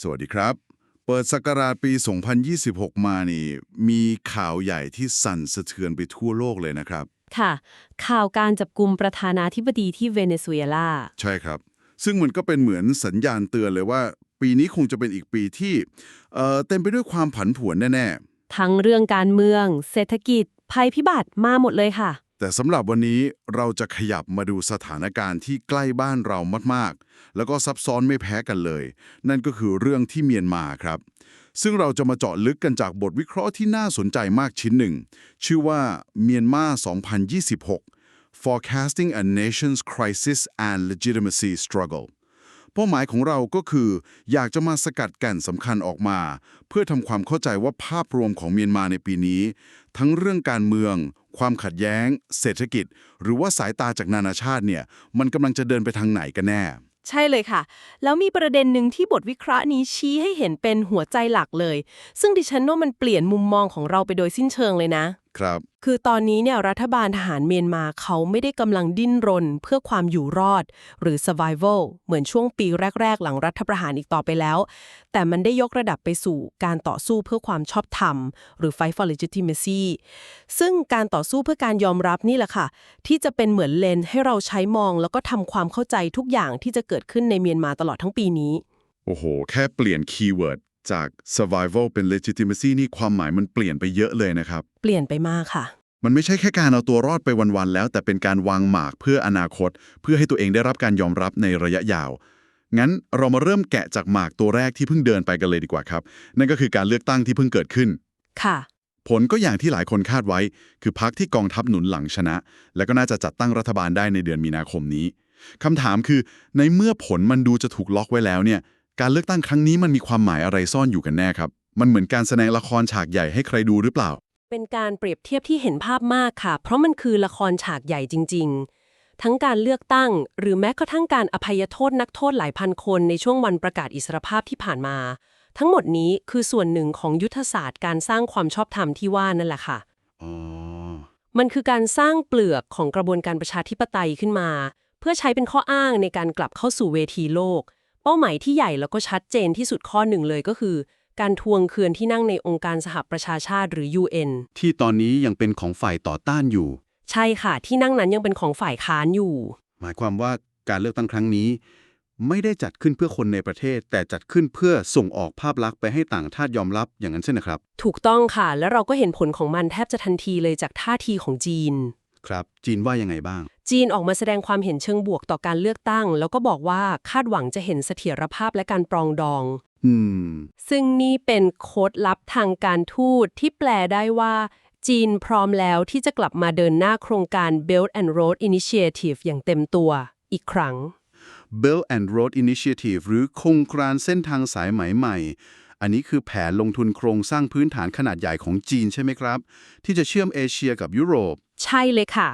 สวัสดีครับ เปิดศักราชปี 2026 มานี่ มีข่าวใหญ่ที่สั่นสะเทือนไปทั่วโลกเลยนะครับ ค่ะ ข่าวการจับกลุ่มประธานาธิบดีที่เวเนซุเอลา ใช่ครับ ซึ่งมันก็เป็นเหมือนสัญญาณเตือนเลยว่า ปีนี้คงจะเป็นอีกปีที่เอ่อเต็มไปด้วยความผันผวนแน่ทั้งเรื่องการเมือง เศรษฐกิจ ภัยพิบัติมาหมดเลยค่ะๆ แต่สำหรับวันนี้เราจะขยับมาดูสถานการณ์ที่ใกล้บ้านเรามากๆ แล้วก็ซับซ้อนไม่แพ้กันเลย นั่นก็คือเรื่องที่เมียนมาครับ ซึ่งเราจะมาเจาะลึกกันจากบทวิเคราะห์ที่น่าสนใจมากชิ้นหนึ่ง ชื่อว่าเมียนมา 2026 Forecasting a Nation's Crisis and Legitimacy Struggle เป้าหมายของเราก็คือ อยากจะมาสกัดแก่นสำคัญออกมา เพื่อทำความเข้าใจว่าภาพรวมของเมียนมาในปีนี้ ทั้งเรื่องการเมือง ความขัดแย้ง เศรษฐกิจ หรือว่าสายตาจากนานาชาติเนี่ย มันกำลังจะเดินไปทางไหนกันแน่ ใช่เลยค่ะ แล้วมีประเด็นหนึ่งที่บทวิเคราะห์นี้ชี้ให้เห็นเป็นหัวใจหลักเลย ซึ่งดิฉันว่ามันเปลี่ยนมุมมองของเราไปโดยสิ้นเชิงเลยนะ ครับ คือตอนนี้เนี่ยรัฐบาลทหารเมียนมาเขาไม่ได้กำลังดิ้นรนเพื่อความอยู่รอด หรือ survival เหมือนช่วงปีแรก ๆ หลังรัฐประหารอีกต่อไปแล้ว แต่มันได้ยกระดับไปสู่การต่อสู้เพื่อความชอบธรรม หรือ fight for legitimacy ซึ่งการต่อสู้เพื่อการยอมรับนี่แหละค่ะ ที่จะเป็นเหมือนเลนส์ให้เราใช้มอง แล้วก็ทำความเข้าใจทุกอย่างที่จะเกิดขึ้นในเมียนมาตลอดทั้งปีนี้ โอ้โห แค่เปลี่ยนคีย์เวิร์ด จาก survival เป็น legitimacy นี่ความหมายมันเปลี่ยนไปเยอะเลยนะครับ เปลี่ยนไปมากค่ะ มันไม่ใช่แค่การเอาตัวรอดไปวันๆแล้ว แต่เป็นการวางหมากเพื่ออนาคต เพื่อให้ตัวเองได้รับการยอมรับในระยะยาว งั้นเรามาเริ่มแกะจากหมากตัวแรกที่เพิ่งเดินไปกันเลยดีกว่าครับ นั่นก็คือการเลือกตั้งที่เพิ่งเกิดขึ้น ค่ะ ผลก็อย่างที่หลายคนคาดไว้ คือพรรคที่กองทัพหนุนหลังชนะ และก็น่าจะจัดตั้งรัฐบาลได้ในเดือนมีนาคมนี้คำถามคือ ในเมื่อผลมันดูจะถูกล็อกไว้แล้วเนี่ย การเลือกตั้งครั้งนี้มันมีความหมายอะไรซ่อนอยู่กันแน่ครับ มันเหมือนการแสดงละครฉากใหญ่ให้ใครดูหรือเปล่า เป็นการเปรียบเทียบที่เห็นภาพมากค่ะ เพราะมันคือละครฉากใหญ่จริง ๆ ทั้งการเลือกตั้ง หรือแม้กระทั่งการอภัยโทษนักโทษหลายพันคนในช่วงวันประกาศอิสรภาพที่ผ่านมา ทั้งหมดนี้คือส่วนหนึ่งของยุทธศาสตร์การสร้างความชอบธรรมที่ว่านั่นแหละค่ะอ๋อมันคือการสร้างเปลือกของกระบวนการประชาธิปไตยขึ้นมา เพื่อใช้เป็นข้ออ้างในการกลับเข้าสู่เวทีโลก เป้าหมายที่ใหญ่แล้วก็ชัดเจนที่สุดข้อหนึ่งเลยก็คือ การทวงคืนที่นั่งในองค์การสหประชาชาติหรือ UN ที่ตอนนี้ยังเป็นของฝ่ายต่อต้านอยู่ ใช่ค่ะ ที่นั่งนั้นยังเป็นของฝ่ายค้านอยู่ หมายความว่าการเลือกตั้งครั้งนี้ ไม่ได้จัดขึ้นเพื่อคนในประเทศ แต่จัดขึ้นเพื่อส่งออกภาพลักษณ์ไปให้ต่างชาติยอมรับอย่างนั้นใช่ไหมครับ ถูกต้องค่ะ แล้วเราก็เห็นผลของมันแทบจะทันทีเลยจากท่าทีของจีน ครับจีนว่ายังไงบ้าง จีนออกมาแสดงความเห็นเชิงบวกต่อการเลือกตั้ง แล้วก็บอกว่าคาดหวังจะเห็นเสถียรภาพและการปรองดอง อืม ซึ่งนี่เป็นโค้ดลับทางการทูตที่แปลได้ว่า จีนพร้อมแล้วที่จะกลับมาเดินหน้าโครงการ Belt and Road Initiative อย่างเต็มตัวอีกครั้ง Belt and Road Initiative หรือโครงการเส้นทางสายไหมใหม่ อันนี้คือแผนลงทุนโครงสร้างพื้นฐานขนาดใหญ่ของจีนใช่ไหมครับ ที่จะเชื่อมเอเชียกับยุโรป ใช่เลยค่ะ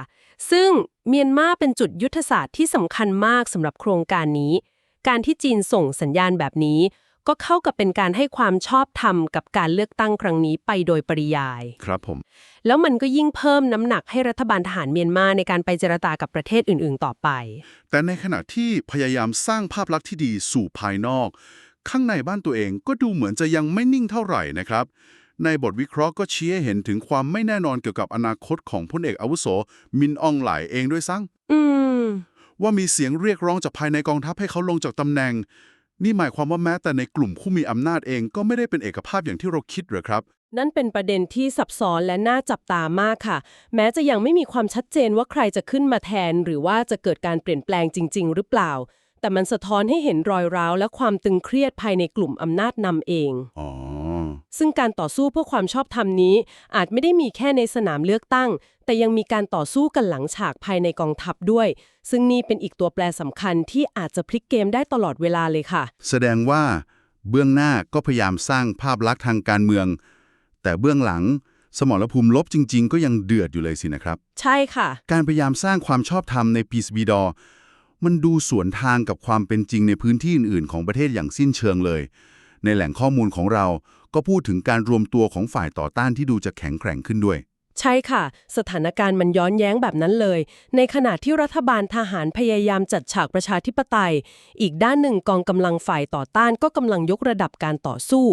ซึ่งเมียนมาเป็นจุดยุทธศาสตร์ที่สำคัญมากสำหรับโครงการนี้ การที่จีนส่งสัญญาณแบบนี้ ก็เข้ากับเป็นการให้ความชอบธรรมกับการเลือกตั้งครั้งนี้ไปโดยปริยาย ครับผม แล้วมันก็ยิ่งเพิ่มน้ำหนักให้รัฐบาลทหารเมียนมาในการไปเจรจากับประเทศอื่น ๆ ต่อไป แต่ในขณะที่พยายามสร้างภาพลักษณ์ที่ดีสู่ภายนอก ข้างในบ้านตัวเองก็ดูเหมือนจะยังไม่นิ่งเท่าไหร่นะครับ ในบทวิเคราะห์ก็ชี้ให้เห็นถึงความไม่แน่นอนเกี่ยวกับอนาคตของพลเอกอาวุโส มินอองไหลเองด้วยซ้อืมำว่ามีเสียงเรียกร้องจากภายในกองทัพให้เขาลงจากตำแหน่ง นี่หมายความว่าแม้แต่ในกลุ่มผู้มีอำนาจเองก็ไม่ได้เป็นเอกภาพอย่างที่เราคิดหรอครับ นั่นเป็นประเด็นที่ซับซ้อนและน่าจับตามากค่ะ แม้จะยังไม่มีความชัดเจนว่าใครจะขึ้นมาแทน หรือว่าจะเกิดการเปลี่ยนแปลงจริง ๆ หรือเปล่าแต่มันสะท้อนให้เห็นรอยร้าวและความตึงเครียดภายในกลุ่มอำนาจนำเอง อ๋อ ซึ่งการต่อสู้เพื่อความชอบธรรมนี้ อาจไม่ได้มีแค่ในสนามเลือกตั้ง แต่ยังมีการต่อสู้กันหลังฉากภายในกองทัพด้วย ซึ่งนี่เป็นอีกตัวแปรสำคัญที่อาจจะพลิกเกมได้ตลอดเวลาเลยค่ะ แสดงว่าเบื้องหน้าก็พยายามสร้างภาพลักษณ์ทางการเมือง แต่เบื้องหลังสมรภูมิลบจริง ๆ ก็ยังเดือดอยู่เลยสินะครับ ใช่ค่ะ การพยายามสร้างความชอบธรรมในปีสบีดอมันดูสวนทางกับความเป็นจริงในพื้นที่อื่น ๆ ของประเทศอย่างสิ้นเชิงเลย ในแหล่งข้อมูลของเรา ก็พูดถึงการรวมตัวของฝ่ายต่อต้านที่ดูจะแข็งแกร่งขึ้นด้วย ใช่ค่ะ สถานการณ์มันย้อนแย้งแบบนั้นเลย ในขณะที่รัฐบาลทหารพยายามจัดฉากประชาธิปไตย อีกด้านหนึ่งกองกำลังฝ่ายต่อต้านก็กำลังยกระดับการต่อสู้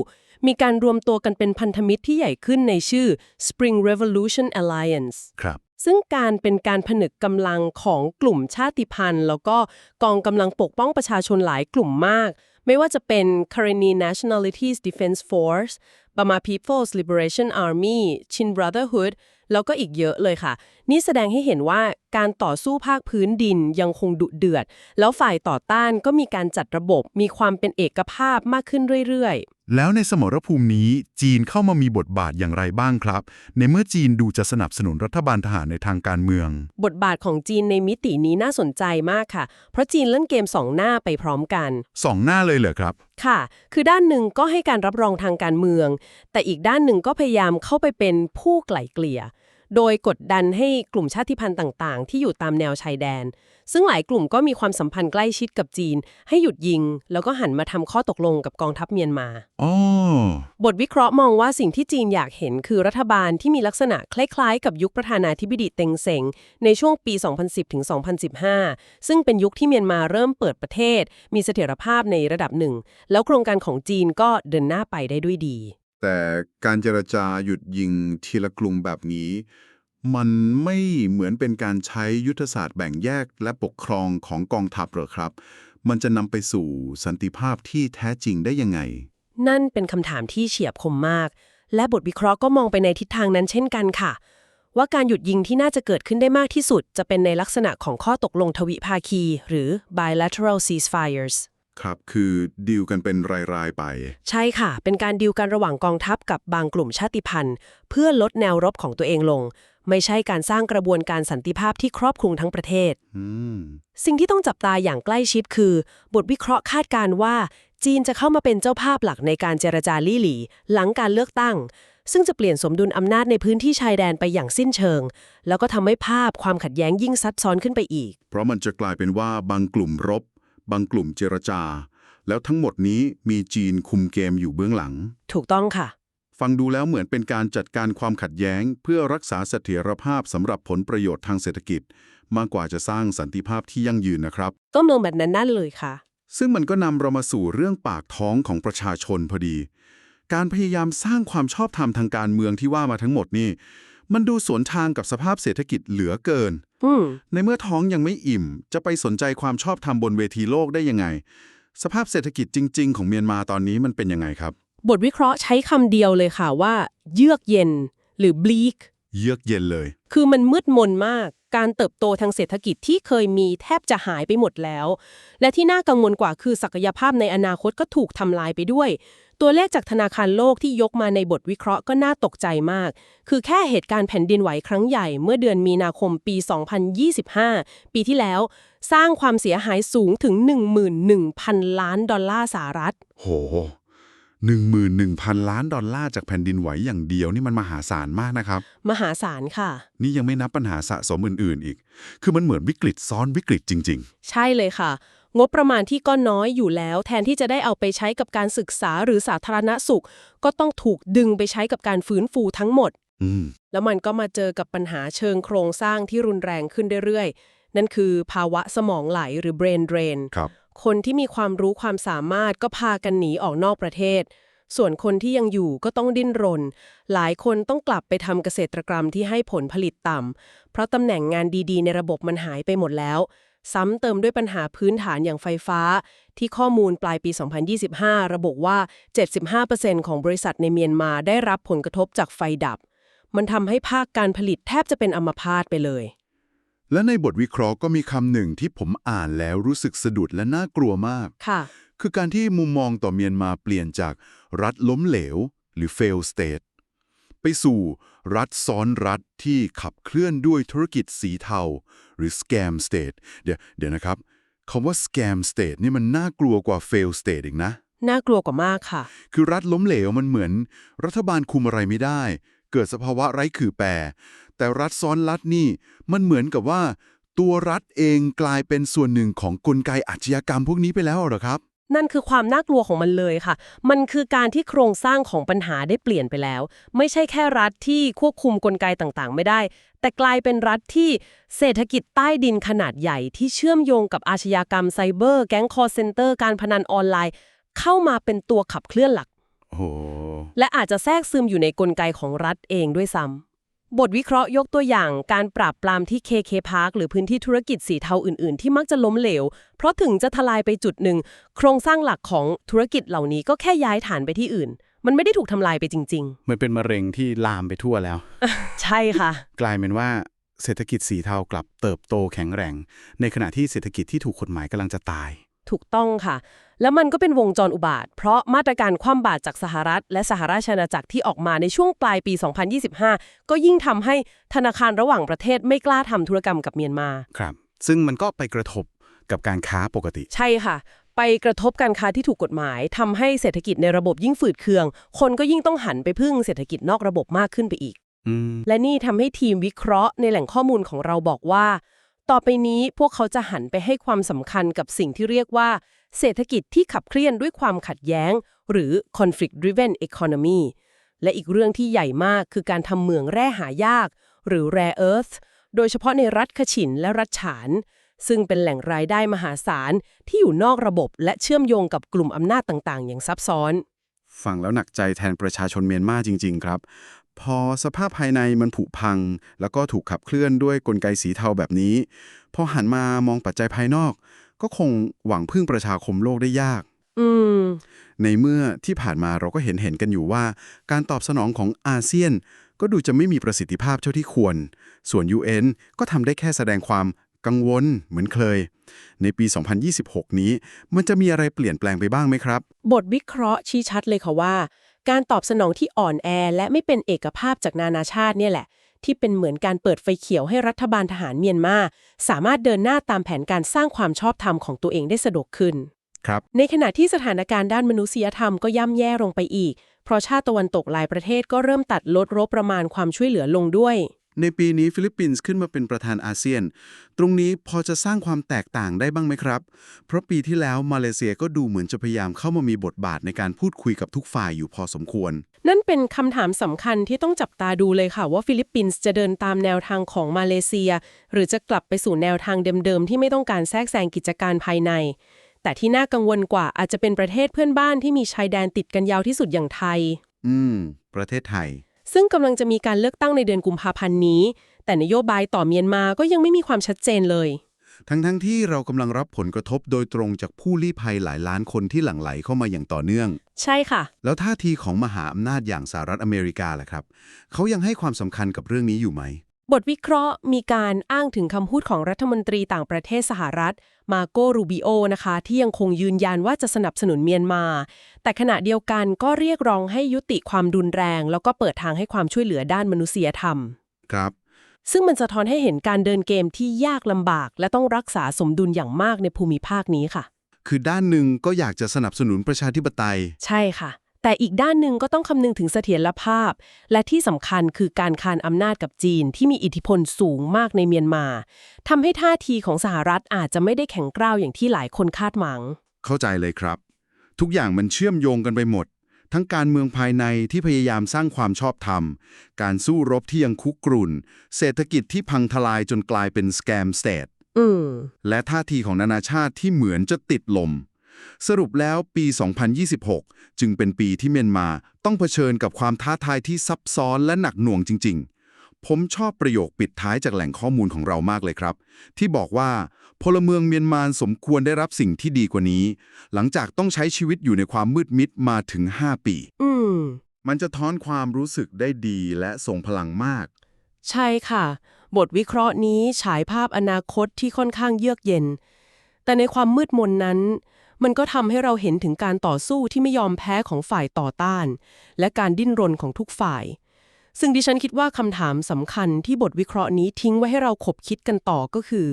มีการรวมตัวกันเป็นพันธมิตรที่ใหญ่ขึ้นในชื่อ Spring Revolution Alliance ครับซึ่งการเป็นการผนึกกำลังของกลุ่มชาติพันธุ์ แล้วก็กองกำลังปกป้องประชาชนหลายกลุ่มมาก ไม่ว่าจะเป็น k a r e n i Nationalities Defense Force Burma People's Liberation Army Chin Brotherhood แล้วก็อีกเยอะเลยค่ะ นี่แสดงให้เห็นว่าการต่อสู้ภาคพื้นดินยังคงดุเดือด แล้วฝ่ายต่อต้านก็มีการจัดระบบ มีความเป็นเอกภาพมากขึ้นเรื่อยๆ แล้วในสมรภูมินี้จีนเข้ามามีบทบาทอย่างไรบ้างครับ ในเมื่อจีนดูจะสนับสนุนรัฐบาลทหารในทางการเมือง บทบาทของจีนในมิตินี้น่าสนใจมากค่ะ เพราะจีนเล่นเกมสองหน้าไปพร้อมกันสองหน้าเลยเหรอครับ ค่ะ คือด้านหนึ่งก็ให้การรับรองทางการเมือง แต่อีกด้านหนึ่งก็พยายามเข้าไปเป็นผู้ไกล่เกลี่ย โดยกดดันให้กลุ่มชาติพันธุ์ต่างๆ ที่อยู่ตามแนวชายแดน ซึ่งหลายกลุ่มก็มีความสัมพันธ์ใกล้ชิดกับจีน ให้หยุดยิง แล้วก็หันมาทำข้อตกลงกับกองทัพเมียนมาอ๋อบทวิเคราะห์มองว่าสิ่งที่จีนอยากเห็นคือรัฐบาลที่มีลักษณะคล้ายๆ กับยุคประธานาธิบดีเต็งเซ็งในช่วงปี 2010ถึง2015 ซึ่งเป็นยุคที่เมียนมาเริ่มเปิดประเทศ มีเสถียรภาพในระดับหนึ่งแล้วโครงการของจีนก็เดินหน้าไปได้ด้วยดี แต่การเจรจาหยุดยิงทีละกลุ่มแบบนี้ มันไม่เหมือนเป็นการใช้ยุทธศาสตร์แบ่งแยกและปกครองของกองทัพหรอครับ มันจะนำไปสู่สันติภาพที่แท้จริงได้ยังไง นั่นเป็นคำถามที่เฉียบคมมาก และบทวิเคราะห์ก็มองไปในทิศทางนั้นเช่นกันค่ะ ว่าการหยุดยิงที่น่าจะเกิดขึ้นได้มากที่สุด จะเป็นในลักษณะของข้อตกลงทวิภาคี หรือ bilateral ceasefires ครับ คือดีลกันเป็นรายๆไป ใช่ค่ะ เป็นการดีลกันระหว่างกองทัพกับบางกลุ่มชาติพันธุ์ เพื่อลดแนวรบของตัวเองลง ไม่ใช่การสร้างกระบวนการสันติภาพที่ครอบคลุมทั้งประเทศอืมสิ่งที่ต้องจับตาอย่างใกล้ชิดคือ บทวิเคราะห์คาดการณ์ว่า จีนจะเข้ามาเป็นเจ้าภาพหลักในการเจรจาลี่หลี หลังการเลือกตั้ง ซึ่งจะเปลี่ยนสมดุลอำนาจในพื้นที่ชายแดนไปอย่างสิ้นเชิง แล้วก็ทำให้ภาพความขัดแย้งยิ่งซับซ้อนขึ้นไปอีก เพราะมันจะกลายเป็นว่าบางกลุ่มรบ บางกลุ่มเจรจา แล้วทั้งหมดนี้มีจีนคุมเกมอยู่เบื้องหลัง ถูกต้องค่ะ ฟังดูแล้วเหมือนเป็นการจัดการความขัดแย้ง เพื่อรักษาเสถียรภาพสำหรับผลประโยชน์ทางเศรษฐกิจ มากกว่าจะสร้างสันติภาพที่ยั่งยืนนะครับก็มองแบบนั้นนั่นเลยค่ะ ซึ่งมันก็นำเรามาสู่เรื่องปากท้องของประชาชนพอดี การพยายามสร้างความชอบธรรมทางการเมืองที่ว่ามาทั้งหมดนี่ มันดูสวนทางกับสภาพเศรษฐกิจเหลือเกินอืมในเมื่อท้องยังไม่อิ่ม จะไปสนใจความชอบธรรมบนเวทีโลกได้ยังไง สภาพเศรษฐกิจจริง ๆ ของเมียนมาตอนนี้มันเป็นยังไงครับ บทวิเคราะห์ใช้คำเดียวเลยค่ะว่า เยือกเย็น หรือ bleak เยือกเย็นเลย คือมันมืดมนมาก การเติบโตทางเศรษฐกิจที่เคยมีแทบจะหายไปหมดแล้ว และที่น่ากังวลกว่าคือศักยภาพในอนาคตก็ถูกทำลายไปด้วย ตัวเลขจากธนาคารโลกที่ยกมาในบทวิเคราะห์ก็น่าตกใจมาก คือแค่เหตุการณ์แผ่นดินไหวครั้งใหญ่เมื่อเดือนมีนาคมปี 2025 ปีที่แล้ว สร้างความเสียหายสูงถึง 11,000 ล้านดอลลาร์สหรัฐ โห หนึ่งหมื่นหนึ่งพันล้านดอลลาร์จากแผ่นดินไหวอย่างเดียวนี่มันมหาศาลมากนะครับ มหาศาลค่ะ นี่ยังไม่นับปัญหาสะสมอื่น ๆ อีก คือมันเหมือนวิกฤตซ้อนวิกฤตจริงใช่เลยค่ะ งบประมาณที่ก็น้อยอยู่แล้ว แทนที่จะได้เอาไปใช้กับการศึกษาหรือสาธารณสุข ก็ต้องถูกดึงไปใช้กับการฟื้นฟูทั้งหมดๆอืมแล้วมันก็มาเจอกับปัญหาเชิงโครงสร้างที่รุนแรงขึ้นเรื่อยๆนั่นคือภาวะสมองไหลหรือ brain drain ครับ คนที่มีความรู้ความสามารถก็พากันหนีออกนอกประเทศ ส่วนคนที่ยังอยู่ก็ต้องดิ้นรน หลายคนต้องกลับไปทำเกษตรกรรมที่ให้ผลผลิตต่ำเพราะตำแหน่งงานดีๆ ในระบบมันหายไปหมดแล้ว ซ้ำเติมด้วยปัญหาพื้นฐานอย่างไฟฟ้า ที่ข้อมูลปลายปี 2025 ระบุว่า 75%ของบริษัทในเมียนมาได้รับผลกระทบจากไฟดับ มันทำให้ภาคการผลิตแทบจะเป็นอัมพาตไปเลย และในบทวิเคราะห์ก็มีคำหนึ่งที่ผมอ่านแล้วรู้สึกสะดุดและน่ากลัวมาก ค่ะ คือการที่มุมมองต่อเมียนมาเปลี่ยนจากรัฐล้มเหลว หรือ fail state ไปสู่รัฐซ้อนรัฐที่ขับเคลื่อนด้วยธุรกิจสีเทา หรือ scam state เดี๋ยวเดี๋ยวนะครับคำว่า scam state นี่มันน่ากลัวกว่า fail state อีกนะ น่ากลัวกว่ามากค่ะ คือรัฐล้มเหลวมันเหมือน รัฐบาลคุมอะไรไม่ได้ เกิดสภาวะไร้ขื่อแปร แต่รัฐซ้อนรัฐนี่มันเหมือนกับว่า ตัวรัฐเองกลายเป็นส่วนหนึ่งของกลไกอาชญากรรมพวกนี้ไปแล้วเหรอครับ นั่นคือความน่ากลัวของมันเลยค่ะ มันคือการที่โครงสร้างของปัญหาได้เปลี่ยนไปแล้ว ไม่ใช่แค่รัฐที่ควบคุมกลไกต่างๆ ไม่ได้ แต่กลายเป็นรัฐที่เศรษฐกิจใต้ดินขนาดใหญ่ที่เชื่อมโยงกับอาชญากรรมไซเบอร์ แก๊งคอร์เซนเตอร์ การพนันออนไลน์ เข้ามาเป็นตัวขับเคลื่อนหลักโอ้ และอาจจะแทรกซึมอยู่ในกลไกของรัฐเองด้วยซ้ำบทวิเคราะห์ยกตัวอย่างการปราบปรามที่ KK Park หรือพื้นที่ธุรกิจสีเทาอื่นๆ ที่มักจะล้มเหลว เพราะถึงจะทลายไปจุดหนึ่ง โครงสร้างหลักของธุรกิจเหล่านี้ก็แค่ย้ายฐานไปที่อื่น มันไม่ได้ถูกทำลายไปจริงเหมือนเป็นมะเร็งที่ลามไปทั่วแล้วๆใช่ค่ะ กลายเป็นว่าเศรษฐกิจสีเทากลับเติบโตแข็งแรง ในขณะที่เศรษฐกิจที่ถูกกฎหมายกำลังจะตาย ถูกต้องค่ะ แล้วมันก็เป็นวงจรอุบาท เพราะมาตรการคว่ำบาตรจากสหรัฐ และสหราชอาณาจักรที่ออกมาในช่วงปลายปี 2025 ก็ยิ่งทำให้ธนาคารระหว่างประเทศไม่กล้าทำธุรกรรมกับเมียนมาครับ ซึ่งมันก็ไปกระทบกับการค้าปกติ ใช่ค่ะ ไปกระทบการค้าที่ถูกกฎหมายทำให้เศรษฐกิจในระบบยิ่งฝืดเคือง คนก็ยิ่งต้องหันไปพึ่งเศรษฐกิจนอกระบบมากขึ้นไปอีกอืมและนี่ทำให้ทีมวิเคราะห์ในแหล่งข้อมูลของเราบอกว่า ต่อไปนี้พวกเขาจะหันไปให้ความสำคัญกับสิ่งที่เรียกว่า เศรษฐกิจที่ขับเคลื่อนด้วยความขัดแย้ง หรือ conflict driven economy และอีกเรื่องที่ใหญ่มากคือการทำเหมืองแร่หายาก หรือ rare earth โดยเฉพาะในรัฐขฉินและรัฐฉาน ซึ่งเป็นแหล่งรายได้มหาศาลที่อยู่นอกระบบและเชื่อมโยงกับกลุ่มอำนาจต่างๆ อย่างซับซ้อน ฟังแล้วหนักใจแทนประชาชนเมียนมาจริง ๆ ครับ พอสภาพภายในมันผุพัง แล้วก็ถูกขับเคลื่อนด้วยกลไกสีเทาแบบนี้ พอหันมามองปัจจัยภายนอก ก็คงหวังพึ่งประชาคมโลกได้ยากอืมในเมื่อที่ผ่านมาเราก็เห็นเห็นกันอยู่ว่า การตอบสนองของอาเซียน ก็ดูจะไม่มีประสิทธิภาพเท่าที่ควร ส่วน UN ก็ทำได้แค่แสดงความ กังวลเหมือนเคย ในปี 2026 นี้ มันจะมีอะไรเปลี่ยนแปลงไปบ้างไหมครับ บทวิเคราะห์ชี้ชัดเลยค่ะว่า การตอบสนองที่อ่อนแอ และไม่เป็นเอกภาพจากนานาชาติเนี่ยแหละ ที่เป็นเหมือนการเปิดไฟเขียวให้รัฐบาลทหารเมียนมาสามารถเดินหน้าตามแผนการสร้างความชอบธรรมของตัวเองได้สะดวกขึ้นครับในขณะที่สถานการณ์ด้านมนุษยธรรมก็ย่ำแย่ลงไปอีก เพราะชาติตะวันตกหลายประเทศก็เริ่มตัดลดรบประมาณความช่วยเหลือลงด้วย ในปีนี้ฟิลิปปินส์ขึ้นมาเป็นประธานอาเซียน ตรงนี้พอจะสร้างความแตกต่างได้บ้างไหมครับ เพราะปีที่แล้วมาเลเซียก็ดูเหมือนจะพยายามเข้ามามีบทบาทในการพูดคุยกับทุกฝ่ายอยู่พอสมควร นั่นเป็นคำถามสำคัญที่ต้องจับตาดูเลยค่ะ ว่าฟิลิปปินส์จะเดินตามแนวทางของมาเลเซีย หรือจะกลับไปสู่แนวทางเดิมๆที่ไม่ต้องการแทรกแซงกิจการภายใน แต่ที่น่ากังวลกว่าอาจจะเป็นประเทศเพื่อนบ้านที่มีชายแดนติดกันยาวที่สุดอย่างไทย อืม ประเทศไทย ซึ่งกำลังจะมีการเลือกตั้งในเดือนกุมภาพันธ์นี้ แต่นโยบายต่อเมียนมาก็ยังไม่มีความชัดเจนเลย ทั้งๆทที่เรากำลังรับผลกระทบโดยตรงจากผู้ลี้ภัยหลายล้านคนที่หลั่งไหลเข้ามาอย่างต่อเนื่อง ใช่ค่ะ แล้วท่าทีของมหาอำนาจอย่างสหรัฐอเมริกาล่ะครับเขายังให้ความสำคัญกับเรื่องนี้อยู่ไหม บทวิเคราะห์มีการอ้างถึงคำพูดของรัฐมนตรีต่างประเทศสหรัฐ มาโกรูบิโอนะคะ ที่ยังคงยืนยันว่าจะสนับสนุนเมียนมา แต่ขณะเดียวกันก็เรียกร้องให้ยุติความรุนแรง แล้วก็เปิดทางให้ความช่วยเหลือด้านมนุษยธรรม ครับ ซึ่งมันสะท้อนให้เห็นการเดินเกมที่ยากลำบาก และต้องรักษาสมดุลอย่างมากในภูมิภาคนี้ค่ะ คือด้านหนึ่งก็อยากจะสนับสนุนประชาธิปไตย ใช่ค่ะ แต่อีกด้านหนึ่งก็ต้องคำนึงถึงเสถียรภาพ และที่สำคัญคือการคานอำนาจกับจีนที่มีอิทธิพลสูงมากในเมียนมาทำให้ท่าทีของสหรัฐอาจจะไม่ได้แข็งกร้าวอย่างที่หลายคนคาดหวัง เข้าใจเลยครับ ทุกอย่างมันเชื่อมโยงกันไปหมด ทั้งการเมืองภายในที่พยายามสร้างความชอบธรรม การสู้รบที่ยังคุกรุ่น เศรษฐกิจที่พังทลายจนกลายเป็นสแกมสเตทอืมและท่าทีของนานาชาติที่เหมือนจะติดลม สรุปแล้วปี 2026 จึงเป็นปีที่เมียนมาต้องเผชิญกับความท้าทายที่ซับซ้อนและหนักหน่วงจริง ๆ ผมชอบประโยคปิดท้ายจากแหล่งข้อมูลของเรามากเลยครับ ที่บอกว่าพลเมืองเมียนมาสมควรได้รับสิ่งที่ดีกว่านี้ หลังจากต้องใช้ชีวิตอยู่ในความมืดมิดมาถึง 5 ปี อืมมันจะท้อนความรู้สึกได้ดีและทรงพลังมาก ใช่ค่ะ บทวิเคราะห์นี้ฉายภาพอนาคตที่ค่อนข้างเยือกเย็น แต่ในความมืดมนนั้น มันก็ทำให้เราเห็นถึงการต่อสู้ที่ไม่ยอมแพ้ของฝ่ายต่อต้าน และการดิ้นรนของทุกฝ่าย ซึ่งดิฉันคิดว่าคำถามสำคัญที่บทวิเคราะห์นี้ทิ้งไว้ให้เราขบคิดกันต่อก็คือ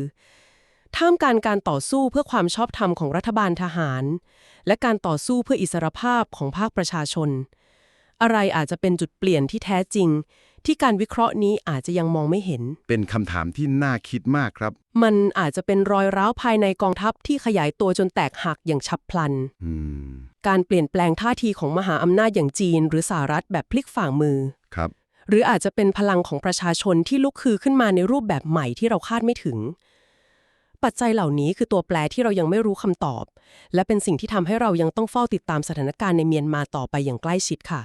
ท่ามกลารการต่อสู้เพื่อความชอบธรรมของรัฐบาลทหาร และการต่อสู้เพื่ออิสรภาพของภาคประชาชน อะไรอาจจะเป็นจุดเปลี่ยนที่แท้จริง ที่การวิเคราะห์นี้อาจจะยังมองไม่เห็น เป็นคำถามที่น่าคิดมากครับ มันอาจจะเป็นรอยร้าวภายในกองทัพที่ขยายตัวจนแตกหักอย่างฉับพลัน อืม การเปลี่ยนแปลงท่าทีของมหาอำนาจอย่างจีน หรือสหรัฐแบบพลิกฝ่ามือ ครับ หรืออาจจะเป็นพลังของประชาชนที่ลุกคือขึ้นมาในรูปแบบใหม่ที่เราคาดไม่ถึง ปัจจัยเหล่านี้คือตัวแปรที่เรายังไม่รู้คำตอบ และเป็นสิ่งที่ทำให้เรายังต้องเฝ้าติดตามสถานการณ์ในเมียนมาต่อไปอย่างใกล้ชิดค่ะ